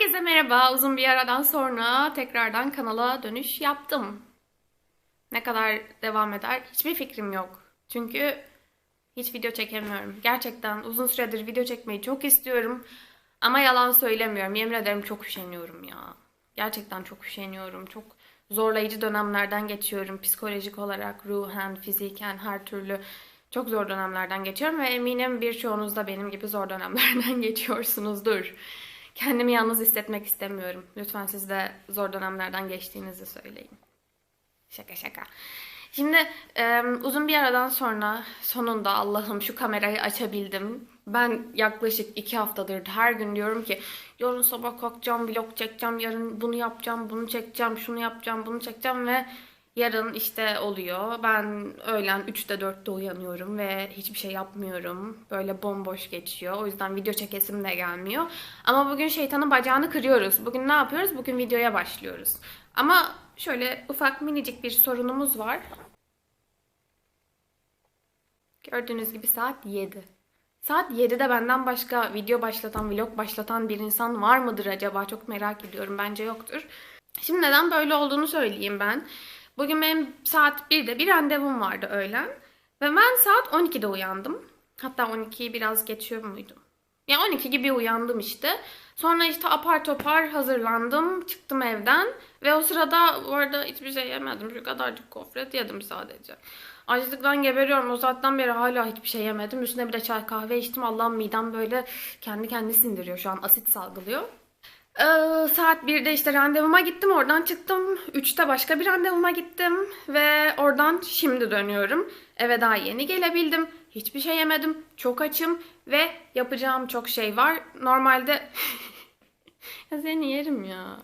Herkese merhaba. Uzun bir aradan sonra tekrardan kanala dönüş yaptım. Ne kadar devam eder hiçbir fikrim yok. Çünkü hiç video çekemiyorum. Gerçekten uzun süredir video çekmeyi çok istiyorum. Ama yalan söylemiyorum. Yemin ederim çok üşeniyorum ya. Gerçekten çok üşeniyorum. Çok zorlayıcı dönemlerden geçiyorum. Psikolojik olarak, ruhen, fiziken, her türlü çok zor dönemlerden geçiyorum. Ve eminim birçoğunuz da benim gibi zor dönemlerden geçiyorsunuzdur. Kendimi yalnız hissetmek istemiyorum. Lütfen siz de zor dönemlerden geçtiğinizi söyleyin. Şaka şaka. Şimdi e, uzun bir aradan sonra sonunda Allah'ım şu kamerayı açabildim. Ben yaklaşık iki haftadır her gün diyorum ki yarın sabah kalkacağım, vlog çekeceğim, yarın bunu yapacağım, bunu çekeceğim, şunu yapacağım, bunu çekeceğim ve yarın işte oluyor. Ben öğlen 3'te 4'te uyanıyorum ve hiçbir şey yapmıyorum. Böyle bomboş geçiyor. O yüzden video çekesim de gelmiyor. Ama bugün şeytanın bacağını kırıyoruz. Bugün ne yapıyoruz? Bugün videoya başlıyoruz. Ama şöyle ufak minicik bir sorunumuz var. Gördüğünüz gibi saat 7. Saat 7'de benden başka video başlatan, vlog başlatan bir insan var mıdır acaba? Çok merak ediyorum. Bence yoktur. Şimdi neden böyle olduğunu söyleyeyim ben. Bugün benim saat 1'de bir randevum vardı öğlen. Ve ben saat 12'de uyandım. Hatta 12'yi biraz geçiyor muydum? Ya 12 gibi uyandım işte. Sonra işte apar topar hazırlandım. Çıktım evden. Ve o sırada bu arada hiçbir şey yemedim. Şu kadarcık gofret yedim sadece. Açlıktan geberiyorum. O saatten beri hala hiçbir şey yemedim. Üstüne bir de çay kahve içtim. Allah'ım midem böyle kendi kendini sindiriyor şu an. Asit salgılıyor. Ee, saat 1'de işte randevuma gittim. Oradan çıktım. 3'te başka bir randevuma gittim. Ve oradan şimdi dönüyorum. Eve daha yeni gelebildim. Hiçbir şey yemedim. Çok açım. Ve yapacağım çok şey var. Normalde... ya seni yerim ya.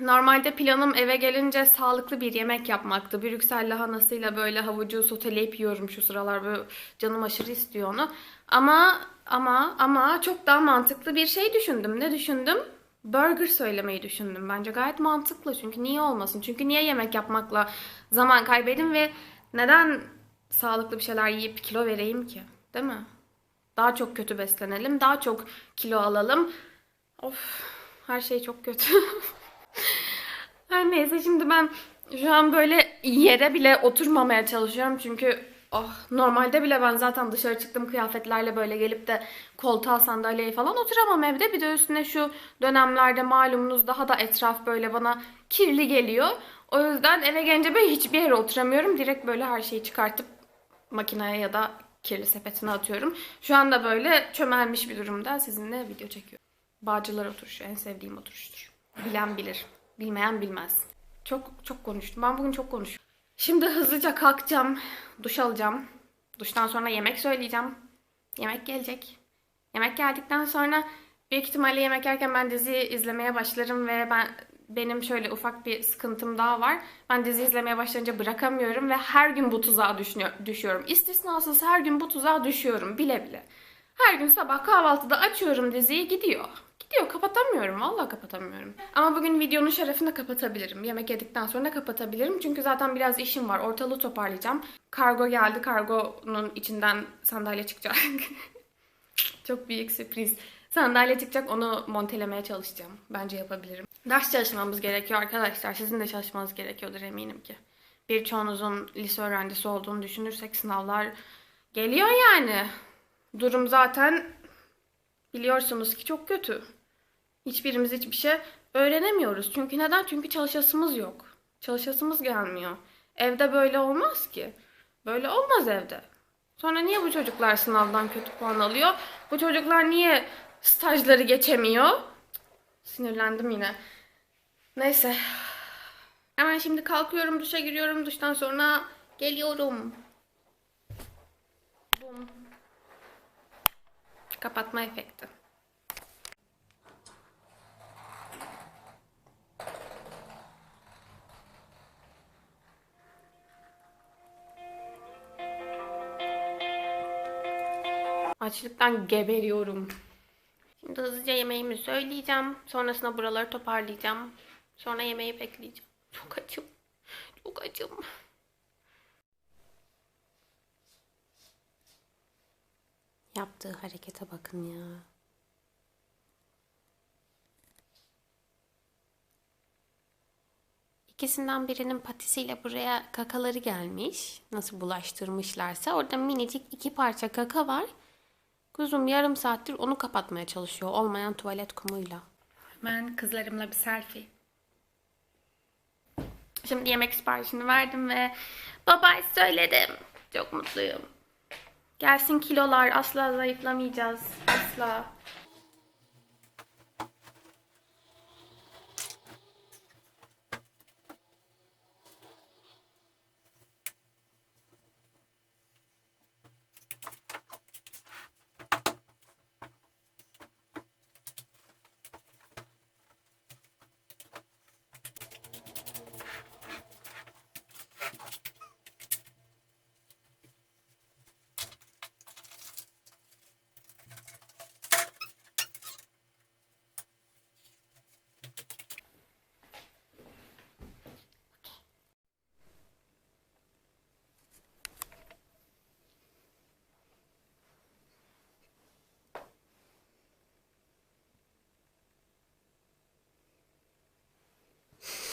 Normalde planım eve gelince sağlıklı bir yemek yapmaktı. Brüksel lahanasıyla böyle havucu soteleyip yiyorum şu sıralar. Böyle canım aşırı istiyor onu. Ama ama ama çok daha mantıklı bir şey düşündüm. Ne düşündüm? Burger söylemeyi düşündüm. Bence gayet mantıklı. Çünkü niye olmasın? Çünkü niye yemek yapmakla zaman kaybedin ve neden sağlıklı bir şeyler yiyip kilo vereyim ki? Değil mi? Daha çok kötü beslenelim. Daha çok kilo alalım. Of her şey çok kötü. Her neyse şimdi ben şu an böyle yere bile oturmamaya çalışıyorum çünkü oh, normalde bile ben zaten dışarı çıktım kıyafetlerle böyle gelip de koltuğa sandalyeye falan oturamam evde. Bir de üstüne şu dönemlerde malumunuz daha da etraf böyle bana kirli geliyor. O yüzden eve gelince böyle hiçbir yere oturamıyorum. Direkt böyle her şeyi çıkartıp makineye ya da kirli sepetine atıyorum. Şu anda böyle çömelmiş bir durumda sizinle video çekiyorum. Bağcılar oturuşu en sevdiğim oturuştur. Bilen bilir. Bilmeyen bilmez. Çok çok konuştum. Ben bugün çok konuştum. Şimdi hızlıca kalkacağım. Duş alacağım. Duştan sonra yemek söyleyeceğim. Yemek gelecek. Yemek geldikten sonra büyük ihtimalle yemek yerken ben dizi izlemeye başlarım ve ben benim şöyle ufak bir sıkıntım daha var. Ben dizi izlemeye başlayınca bırakamıyorum ve her gün bu tuzağa düşüyorum. İstisnasız her gün bu tuzağa düşüyorum bile bile. Her gün sabah kahvaltıda açıyorum diziyi gidiyor. Gidiyor kapatamıyorum. Vallahi kapatamıyorum. Ama bugün videonun şerefine kapatabilirim. Yemek yedikten sonra kapatabilirim. Çünkü zaten biraz işim var. Ortalığı toparlayacağım. Kargo geldi. Kargonun içinden sandalye çıkacak. Çok büyük sürpriz. Sandalye çıkacak. Onu montelemeye çalışacağım. Bence yapabilirim. Ders çalışmamız gerekiyor arkadaşlar. Sizin de çalışmanız gerekiyordur eminim ki. Birçoğunuzun lise öğrencisi olduğunu düşünürsek sınavlar geliyor yani. Durum zaten biliyorsunuz ki çok kötü. Hiçbirimiz hiçbir şey öğrenemiyoruz. Çünkü neden? Çünkü çalışasımız yok. Çalışasımız gelmiyor. Evde böyle olmaz ki. Böyle olmaz evde. Sonra niye bu çocuklar sınavdan kötü puan alıyor? Bu çocuklar niye stajları geçemiyor? Sinirlendim yine. Neyse. Hemen şimdi kalkıyorum, duşa giriyorum. Duştan sonra geliyorum. Kapatma efekti. Açlıktan geberiyorum. Şimdi hızlıca yemeğimi söyleyeceğim. Sonrasında buraları toparlayacağım. Sonra yemeği bekleyeceğim. Çok açım. Çok açım. Yaptığı harekete bakın ya. İkisinden birinin patisiyle buraya kakaları gelmiş. Nasıl bulaştırmışlarsa. Orada minicik iki parça kaka var. Kuzum yarım saattir onu kapatmaya çalışıyor. Olmayan tuvalet kumuyla. Ben kızlarımla bir selfie. Şimdi yemek siparişini verdim ve babay söyledim. Çok mutluyum. Gelsin kilolar. Asla zayıflamayacağız. Asla.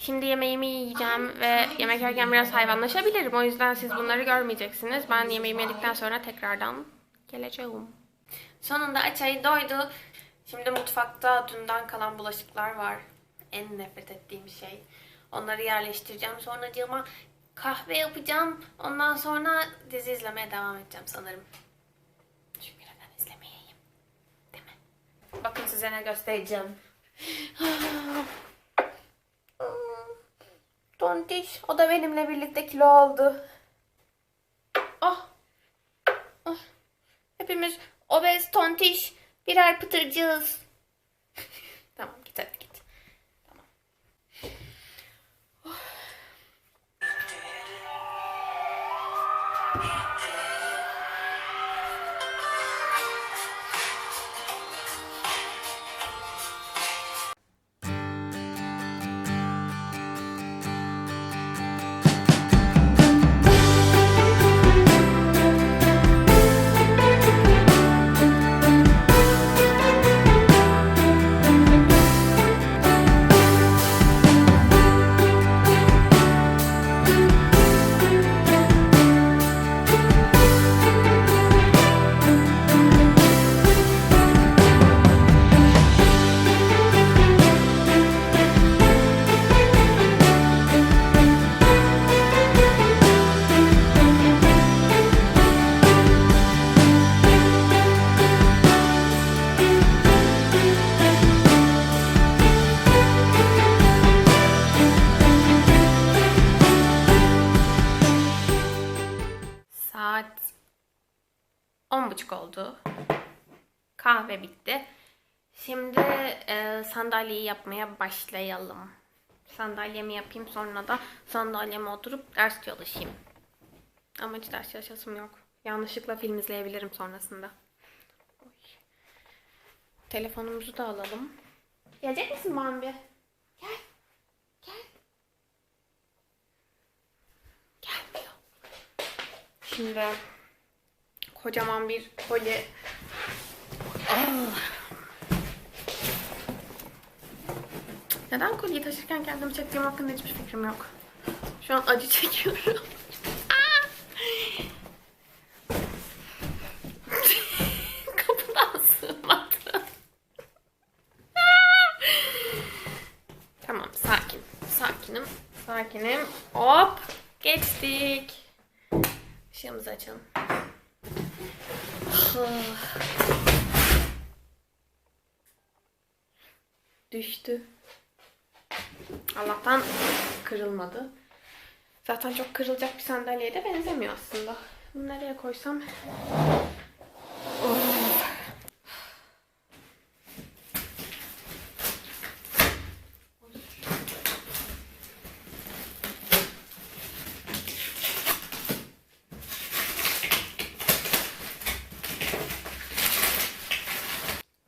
Şimdi yemeğimi yiyeceğim ve yemek yerken biraz hayvanlaşabilirim. O yüzden siz bunları görmeyeceksiniz. Ben yemeğimi yedikten sonra tekrardan geleceğim. Sonunda açayı doydu. Şimdi mutfakta dünden kalan bulaşıklar var. En nefret ettiğim şey. Onları yerleştireceğim. Sonracığıma kahve yapacağım. Ondan sonra dizi izlemeye devam edeceğim sanırım. Çünkü neden izlemeyeyim? Değil mi? Bakın size ne göstereceğim. Tontiş. O da benimle birlikte kilo aldı. Oh. oh. Hepimiz obez tontiş birer pıtırcığız. Sandalyeyi yapmaya başlayalım. Sandalyemi yapayım sonra da sandalyeme oturup ders çalışayım. Ama ders çalışasım yok. Yanlışlıkla film izleyebilirim sonrasında. Oy. Telefonumuzu da alalım. Gelecek misin Bambi? Gel. Gel. Gelmiyor. Şimdi kocaman bir kolye. Ah. Neden kolyeyi taşırken kendimi çektiğim hakkında hiçbir fikrim yok. Şu an acı çekiyorum. Kırılmadı. Zaten çok kırılacak bir sandalyeye de benzemiyor aslında. Bunu nereye koysam? Oh.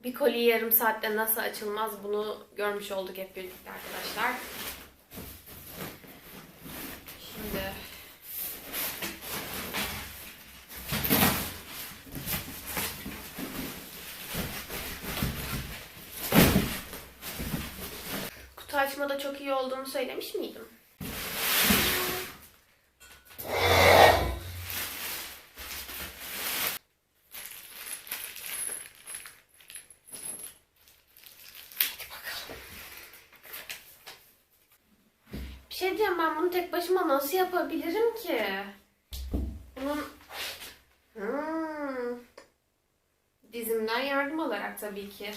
Bir koli yarım saatte nasıl açılmaz bunu görmüş olduk hep birlikte arkadaşlar. Şimdi kutu açmada çok iyi olduğumu söylemiş miydim? Bir şey diyeceğim ben bunu tek başıma nasıl yapabilirim ki? Bunun dizimden yardım alarak tabii ki.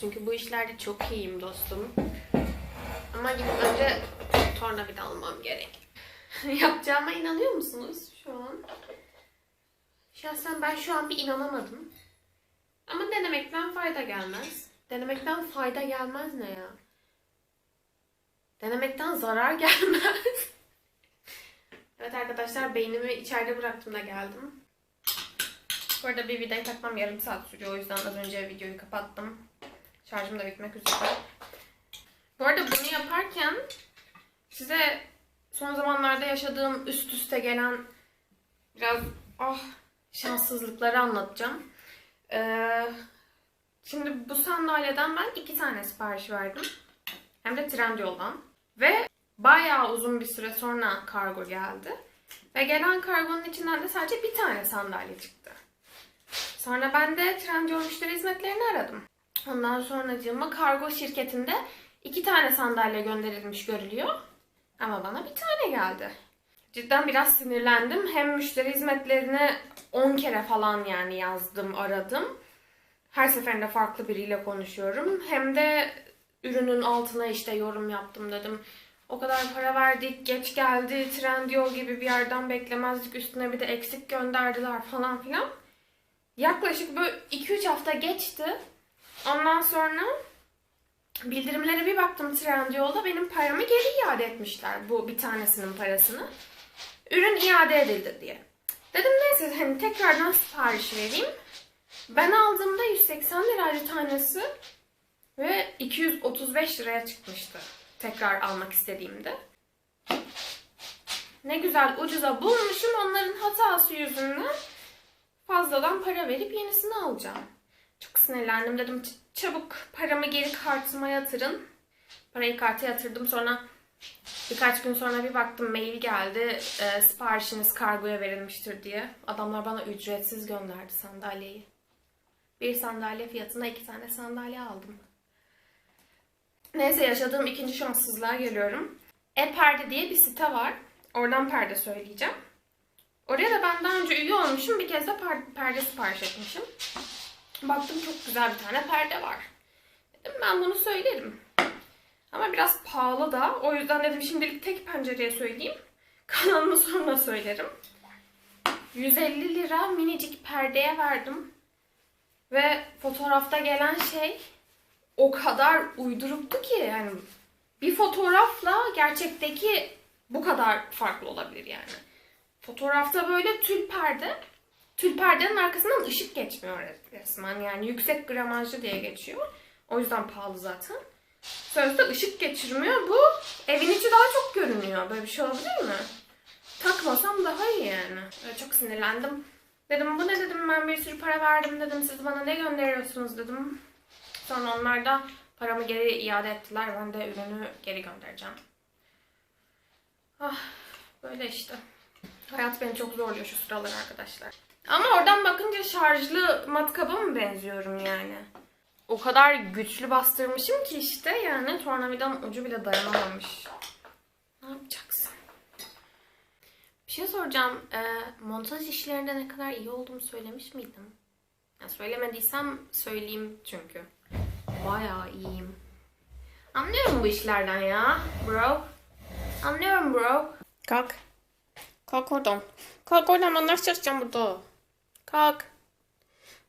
Çünkü bu işlerde çok iyiyim dostum. Ama gidip önce tornavida almam gerek. Yapacağıma inanıyor musunuz şu an? Şahsen ben şu an bir inanamadım. Ama denemekten fayda gelmez. Denemekten fayda gelmez ne ya? Denemekten zarar gelmez. evet arkadaşlar beynimi içeride bıraktım da geldim. Bu arada bir vidayı takmam yarım saat sürüyor. O yüzden az önce videoyu kapattım. Şarjım da bitmek üzere. Bu arada bunu yaparken size son zamanlarda yaşadığım üst üste gelen biraz ah şanssızlıkları anlatacağım. Ee, şimdi bu sandalyeden ben iki tane sipariş verdim. Hem de Trendyol'dan. Ve bayağı uzun bir süre sonra kargo geldi. Ve gelen kargonun içinden de sadece bir tane sandalye çıktı. Sonra ben de Trendyol müşteri hizmetlerini aradım. Ondan sonracığıma kargo şirketinde iki tane sandalye gönderilmiş görülüyor. Ama bana bir tane geldi. Cidden biraz sinirlendim. Hem müşteri hizmetlerine 10 kere falan yani yazdım, aradım. Her seferinde farklı biriyle konuşuyorum. Hem de ürünün altına işte yorum yaptım dedim. O kadar para verdik, geç geldi, Trendyol gibi bir yerden beklemezdik. Üstüne bir de eksik gönderdiler falan filan. Yaklaşık böyle 2-3 hafta geçti. Ondan sonra bildirimlere bir baktım Trendyol'da benim paramı geri iade etmişler. Bu bir tanesinin parasını. Ürün iade edildi diye. Dedim neyse hani tekrardan sipariş vereyim. Ben aldığımda 180 liraydı tanesi. Ve 235 liraya çıkmıştı. Tekrar almak istediğimde. Ne güzel ucuza bulmuşum onların hatası yüzünden. Fazladan para verip yenisini alacağım. Çok sinirlendim dedim "Ç- çabuk paramı geri kartıma yatırın. Parayı karta yatırdım sonra birkaç gün sonra bir baktım mail geldi. E, siparişiniz kargoya verilmiştir diye. Adamlar bana ücretsiz gönderdi sandalyeyi. Bir sandalye fiyatına iki tane sandalye aldım. Neyse yaşadığım ikinci şanssızlığa geliyorum. E-Perde diye bir site var. Oradan perde söyleyeceğim. Oraya da ben daha önce üye olmuşum. Bir kez de per- perde sipariş etmişim. Baktım çok güzel bir tane perde var. Dedim ben bunu söylerim. Ama biraz pahalı da. O yüzden dedim şimdilik tek pencereye söyleyeyim. Kanalımı sonra söylerim. 150 lira minicik perdeye verdim. Ve fotoğrafta gelen şey o kadar uyduruktu ki yani bir fotoğrafla gerçekteki bu kadar farklı olabilir yani. Fotoğrafta böyle tül perde, tül perdenin arkasından ışık geçmiyor resmen yani yüksek gramajlı diye geçiyor. O yüzden pahalı zaten. Sözde ışık geçirmiyor. Bu evin içi daha çok görünüyor. Böyle bir şey olabilir mi? Takmasam daha iyi yani. Böyle çok sinirlendim. Dedim bu ne dedim ben bir sürü para verdim dedim siz bana ne gönderiyorsunuz dedim. Sonra onlar da paramı geri iade ettiler. Ben de ürünü geri göndereceğim. Ah böyle işte. Hayat beni çok zorluyor şu sıralar arkadaşlar. Ama oradan bakınca şarjlı matkaba mı benziyorum yani? O kadar güçlü bastırmışım ki işte yani tornavidanın ucu bile dayanamamış. Ne yapacaksın? Bir şey soracağım. Ee, montaj işlerinde ne kadar iyi olduğumu söylemiş miydim? Ya söylemediysem söyleyeyim çünkü. Bayağı iyiyim. Anlıyorum bu işlerden ya bro. Anlıyorum bro. Kalk. Kalk oradan. Kalk oradan ben ders çalışacağım burada. Kalk.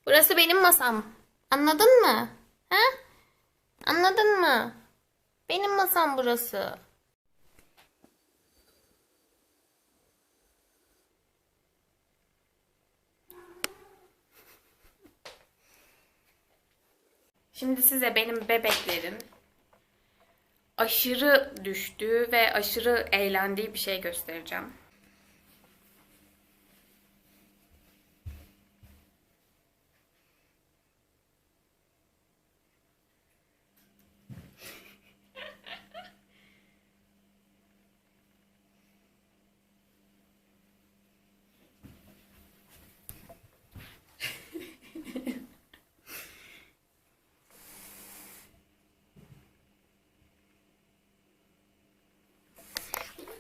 Burası benim masam. Anladın mı? He? Anladın mı? Benim masam burası. Şimdi size benim bebeklerin aşırı düştüğü ve aşırı eğlendiği bir şey göstereceğim.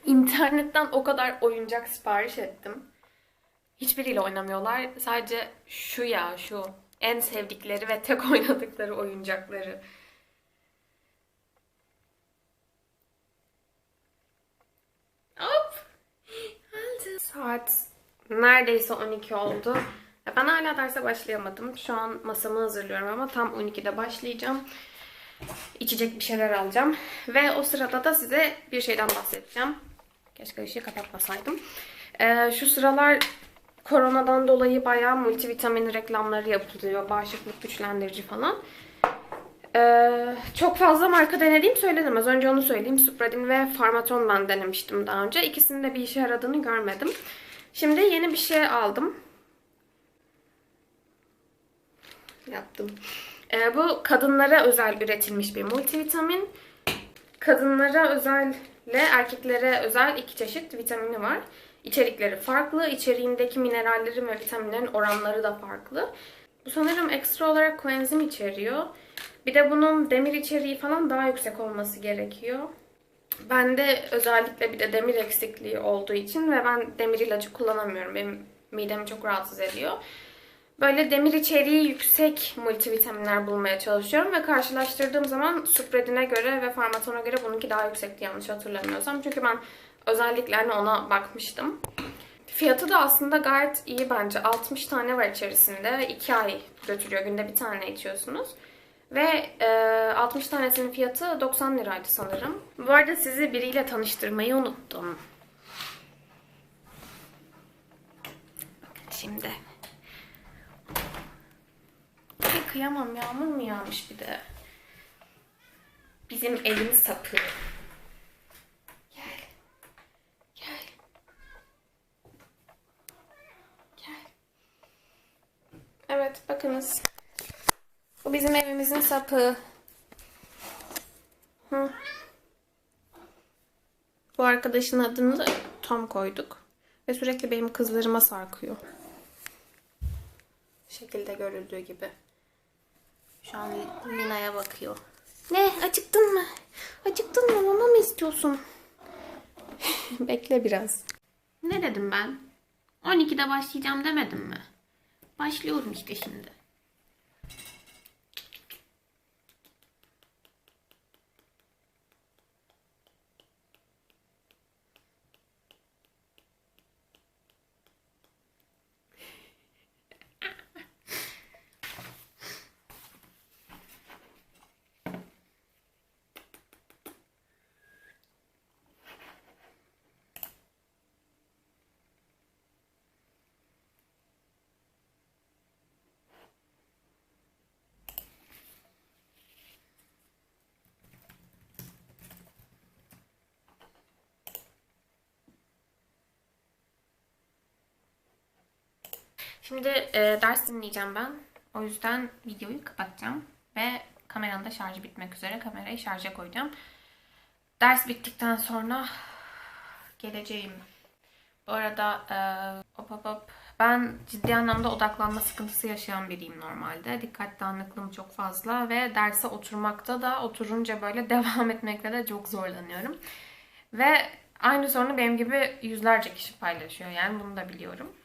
İnternetten o kadar oyuncak sipariş ettim. Hiçbiriyle oynamıyorlar. Sadece şu ya şu. En sevdikleri ve tek oynadıkları oyuncakları. Hop. Saat neredeyse 12 oldu. Ben hala derse başlayamadım. Şu an masamı hazırlıyorum ama tam 12'de başlayacağım. İçecek bir şeyler alacağım. Ve o sırada da size bir şeyden bahsedeceğim. Keşke ışığı kapatmasaydım. Ee, şu sıralar koronadan dolayı bayağı multivitamin reklamları yapılıyor. Bağışıklık güçlendirici falan. Ee, çok fazla marka denediğim söylenemez. Önce onu söyleyeyim. Supradin ve Farmaton ben denemiştim daha önce. İkisinin de bir işe yaradığını görmedim. Şimdi yeni bir şey aldım. Yaptım. Ee, bu kadınlara özel üretilmiş bir multivitamin. Kadınlara özel ile erkeklere özel iki çeşit vitamini var. İçerikleri farklı. İçeriğindeki minerallerin ve vitaminlerin oranları da farklı. Bu sanırım ekstra olarak koenzim içeriyor. Bir de bunun demir içeriği falan daha yüksek olması gerekiyor. Bende özellikle bir de demir eksikliği olduğu için ve ben demir ilacı kullanamıyorum. Benim midemi çok rahatsız ediyor. Böyle demir içeriği yüksek multivitaminler bulmaya çalışıyorum ve karşılaştırdığım zaman Supredin'e göre ve Farmaton'a göre bununki daha yüksekti yanlış hatırlamıyorsam. Çünkü ben özellikle hani ona bakmıştım. Fiyatı da aslında gayet iyi bence. 60 tane var içerisinde ve 2 ay götürüyor. Günde bir tane içiyorsunuz. Ve e, 60 tanesinin fiyatı 90 liraydı sanırım. Bu arada sizi biriyle tanıştırmayı unuttum. Şimdi. Ay kıyamam yağmur mu yağmış bir de. Bizim evin sapı. Gel. Gel. Gel. Evet bakınız. Bu bizim evimizin sapı. Hı. Bu arkadaşın adını da Tom koyduk. Ve sürekli benim kızlarıma sarkıyor. Şekilde görüldüğü gibi. Şu an Lina'ya bakıyor. Ne? Acıktın mı? Acıktın mı? Mama mı istiyorsun? Bekle biraz. Ne dedim ben? 12'de başlayacağım demedim mi? Başlıyorum işte şimdi. Şimdi e, ders dinleyeceğim ben. O yüzden videoyu kapatacağım. Ve kameranın da şarjı bitmek üzere. Kamerayı şarja koyacağım. Ders bittikten sonra geleceğim. Bu arada e, hop hop hop. Ben ciddi anlamda odaklanma sıkıntısı yaşayan biriyim normalde. Dikkat dağınıklığım çok fazla ve derse oturmakta da oturunca böyle devam etmekte de çok zorlanıyorum. Ve aynı sorunu benim gibi yüzlerce kişi paylaşıyor. Yani bunu da biliyorum.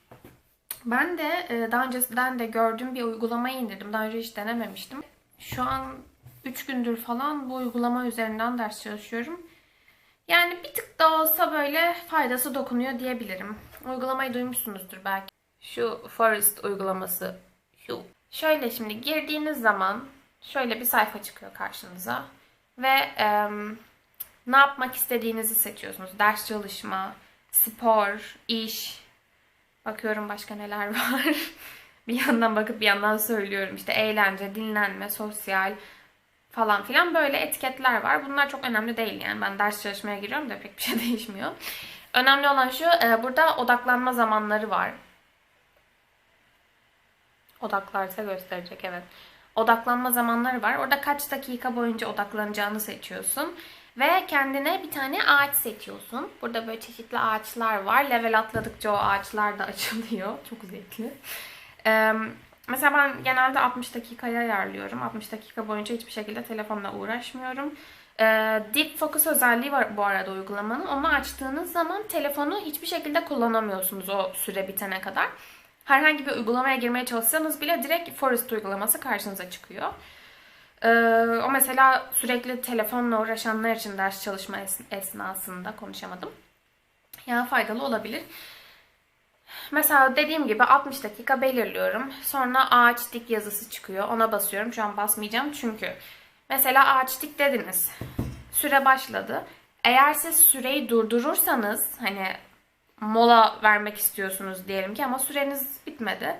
Ben de e, daha önceden de gördüğüm bir uygulamayı indirdim. Daha önce hiç denememiştim. Şu an 3 gündür falan bu uygulama üzerinden ders çalışıyorum. Yani bir tık da olsa böyle faydası dokunuyor diyebilirim. Uygulamayı duymuşsunuzdur belki. Şu Forest uygulaması. Şu. Şöyle şimdi girdiğiniz zaman şöyle bir sayfa çıkıyor karşınıza. Ve em, ne yapmak istediğinizi seçiyorsunuz. Ders çalışma, spor, iş. Bakıyorum başka neler var. bir yandan bakıp bir yandan söylüyorum. İşte eğlence, dinlenme, sosyal falan filan böyle etiketler var. Bunlar çok önemli değil yani. Ben ders çalışmaya giriyorum da pek bir şey değişmiyor. Önemli olan şu, e, burada odaklanma zamanları var. Odaklarsa gösterecek evet. Odaklanma zamanları var. Orada kaç dakika boyunca odaklanacağını seçiyorsun. Ve kendine bir tane ağaç seçiyorsun. Burada böyle çeşitli ağaçlar var. Level atladıkça o ağaçlar da açılıyor. Çok zevkli. Ee, mesela ben genelde 60 dakikaya ayarlıyorum. 60 dakika boyunca hiçbir şekilde telefonla uğraşmıyorum. Ee, Deep Focus özelliği var bu arada uygulamanın. Onu açtığınız zaman telefonu hiçbir şekilde kullanamıyorsunuz o süre bitene kadar. Herhangi bir uygulamaya girmeye çalışsanız bile direkt Forest uygulaması karşınıza çıkıyor. Ee, o mesela sürekli telefonla uğraşanlar için ders çalışma es- esnasında konuşamadım. Yani faydalı olabilir. Mesela dediğim gibi 60 dakika belirliyorum. Sonra ağaç dik yazısı çıkıyor. Ona basıyorum. Şu an basmayacağım çünkü. Mesela ağaç dik dediniz. Süre başladı. Eğer siz süreyi durdurursanız hani mola vermek istiyorsunuz diyelim ki ama süreniz bitmedi.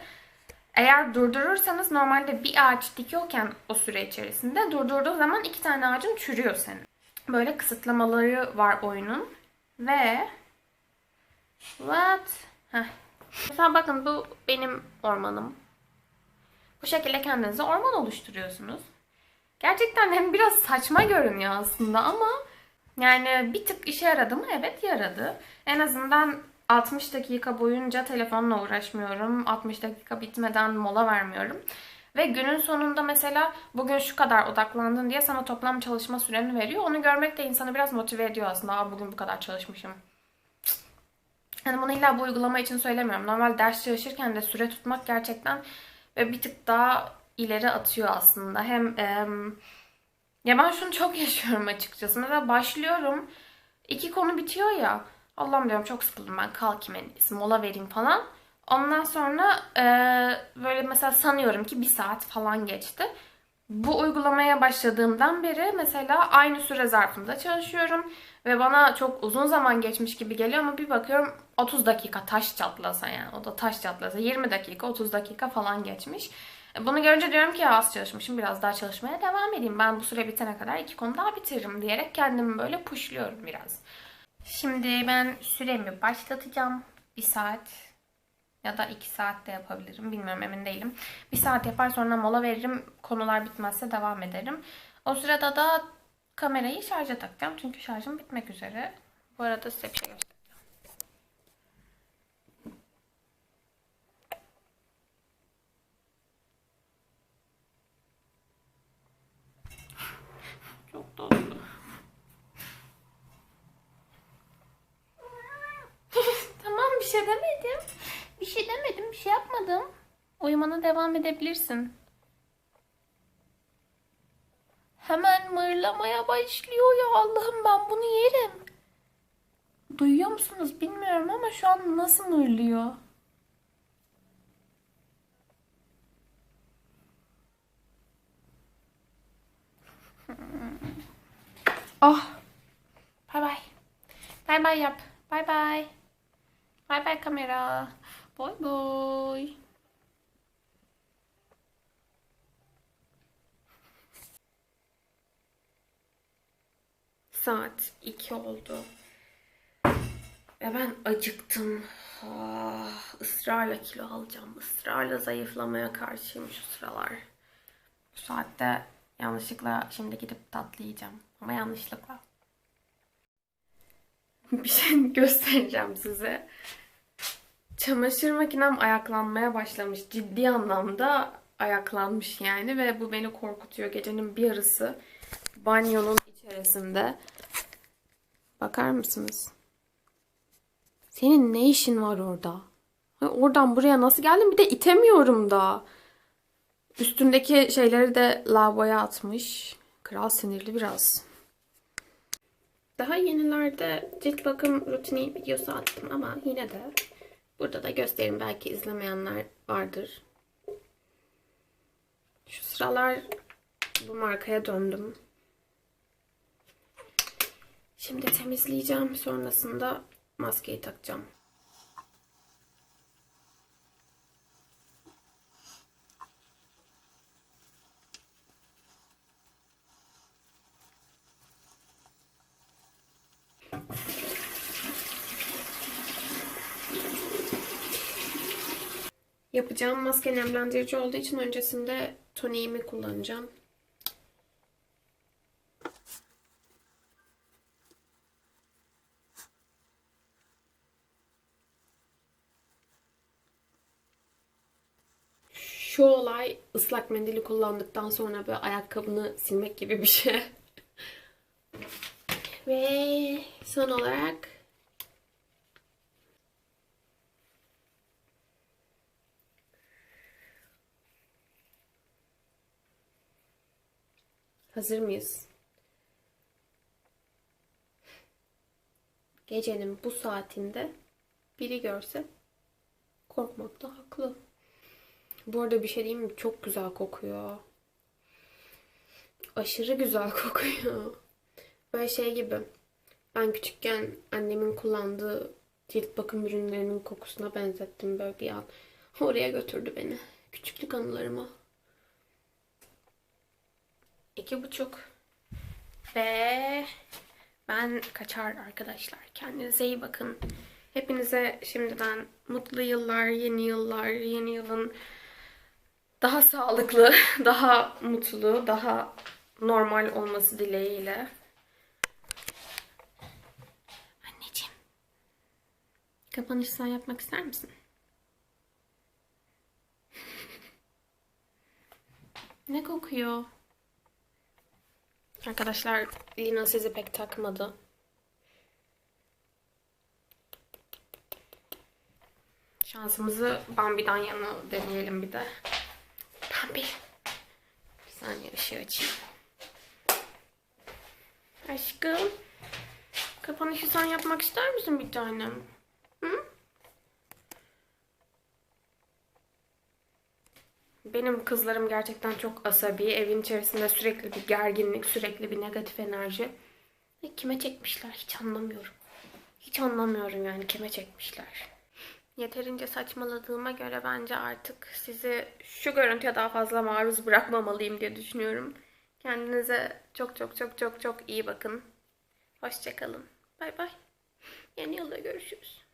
Eğer durdurursanız normalde bir ağaç dikiyorken o süre içerisinde durdurduğu zaman iki tane ağacın çürüyor senin. Böyle kısıtlamaları var oyunun. Ve what? Heh. Mesela bakın bu benim ormanım. Bu şekilde kendinize orman oluşturuyorsunuz. Gerçekten hem biraz saçma görünüyor aslında ama yani bir tık işe yaradı mı? Evet yaradı. En azından 60 dakika boyunca telefonla uğraşmıyorum. 60 dakika bitmeden mola vermiyorum. Ve günün sonunda mesela bugün şu kadar odaklandın diye sana toplam çalışma süreni veriyor. Onu görmek de insanı biraz motive ediyor aslında. Aa, bugün bu kadar çalışmışım. Yani bunu illa bu uygulama için söylemiyorum. Normal ders çalışırken de süre tutmak gerçekten ve bir tık daha ileri atıyor aslında. Hem em, ya ben şunu çok yaşıyorum açıkçası. Mesela başlıyorum. iki konu bitiyor ya. Allah'ım diyorum çok sıkıldım ben kalkayım en iyisi mola vereyim falan. Ondan sonra e, böyle mesela sanıyorum ki bir saat falan geçti. Bu uygulamaya başladığımdan beri mesela aynı süre zarfında çalışıyorum. Ve bana çok uzun zaman geçmiş gibi geliyor ama bir bakıyorum 30 dakika taş çatlasa yani. O da taş çatlasa 20 dakika 30 dakika falan geçmiş. E, Bunu görünce diyorum ki az çalışmışım biraz daha çalışmaya devam edeyim. Ben bu süre bitene kadar iki konu daha bitiririm diyerek kendimi böyle pushluyorum biraz. Şimdi ben süremi başlatacağım. Bir saat ya da iki saat de yapabilirim. Bilmiyorum emin değilim. Bir saat yapar sonra mola veririm. Konular bitmezse devam ederim. O sırada da kamerayı şarja takacağım. Çünkü şarjım bitmek üzere. Bu arada size bir şey göstereceğim. Çok tatlı. tamam bir şey demedim. Bir şey demedim, bir şey yapmadım. Uyumana devam edebilirsin. Hemen mırlamaya başlıyor ya Allah'ım ben bunu yerim. Duyuyor musunuz bilmiyorum ama şu an nasıl mırlıyor? Oh. Bay bay. Bay bay yap. Bay bay. Bay bay kamera. Boy boy. Saat 2 oldu. Ve ben acıktım. Ah, ısrarla kilo alacağım. Israrla zayıflamaya karşıyım şu sıralar. Bu saatte yanlışlıkla şimdi gidip tatlı yiyeceğim. Ama yanlışlıkla. Bir şey göstereceğim size. Çamaşır makinem ayaklanmaya başlamış. Ciddi anlamda ayaklanmış yani ve bu beni korkutuyor. Gecenin bir yarısı banyonun içerisinde. Bakar mısınız? Senin ne işin var orada? Oradan buraya nasıl geldin? Bir de itemiyorum da. Üstündeki şeyleri de lavaboya atmış. Kral sinirli biraz. Daha yenilerde cilt bakım rutini videosu attım ama yine de burada da göstereyim. Belki izlemeyenler vardır. Şu sıralar bu markaya döndüm. Şimdi temizleyeceğim. Sonrasında maskeyi takacağım. Yapacağım maske nemlendirici olduğu için öncesinde toniğimi kullanacağım. Şu olay ıslak mendili kullandıktan sonra böyle ayakkabını silmek gibi bir şey. Ve son olarak hazır mıyız? Gecenin bu saatinde biri görse korkmakta haklı. Bu arada bir şey diyeyim mi? Çok güzel kokuyor. Aşırı güzel kokuyor. Böyle şey gibi. Ben küçükken annemin kullandığı cilt bakım ürünlerinin kokusuna benzettim böyle bir an. Oraya götürdü beni. Küçüklük anılarıma. İki buçuk. Ve ben kaçar arkadaşlar. Kendinize iyi bakın. Hepinize şimdiden mutlu yıllar, yeni yıllar, yeni yılın daha sağlıklı, daha mutlu, daha normal olması dileğiyle. Anneciğim. Kapanış sen yapmak ister misin? ne kokuyor? Arkadaşlar Lina sizi pek takmadı. Şansımızı Bambi'den yana deneyelim bir de. Bambi. Bir saniye ışığı açayım. Aşkım. Kapanışı sen yapmak ister misin bir tanem? Hı? Benim kızlarım gerçekten çok asabi. Evin içerisinde sürekli bir gerginlik, sürekli bir negatif enerji. Ve kime çekmişler hiç anlamıyorum. Hiç anlamıyorum yani kime çekmişler. Yeterince saçmaladığıma göre bence artık sizi şu görüntüye daha fazla maruz bırakmamalıyım diye düşünüyorum. Kendinize çok çok çok çok çok iyi bakın. Hoşçakalın. Bay bay. Yeni yılda görüşürüz.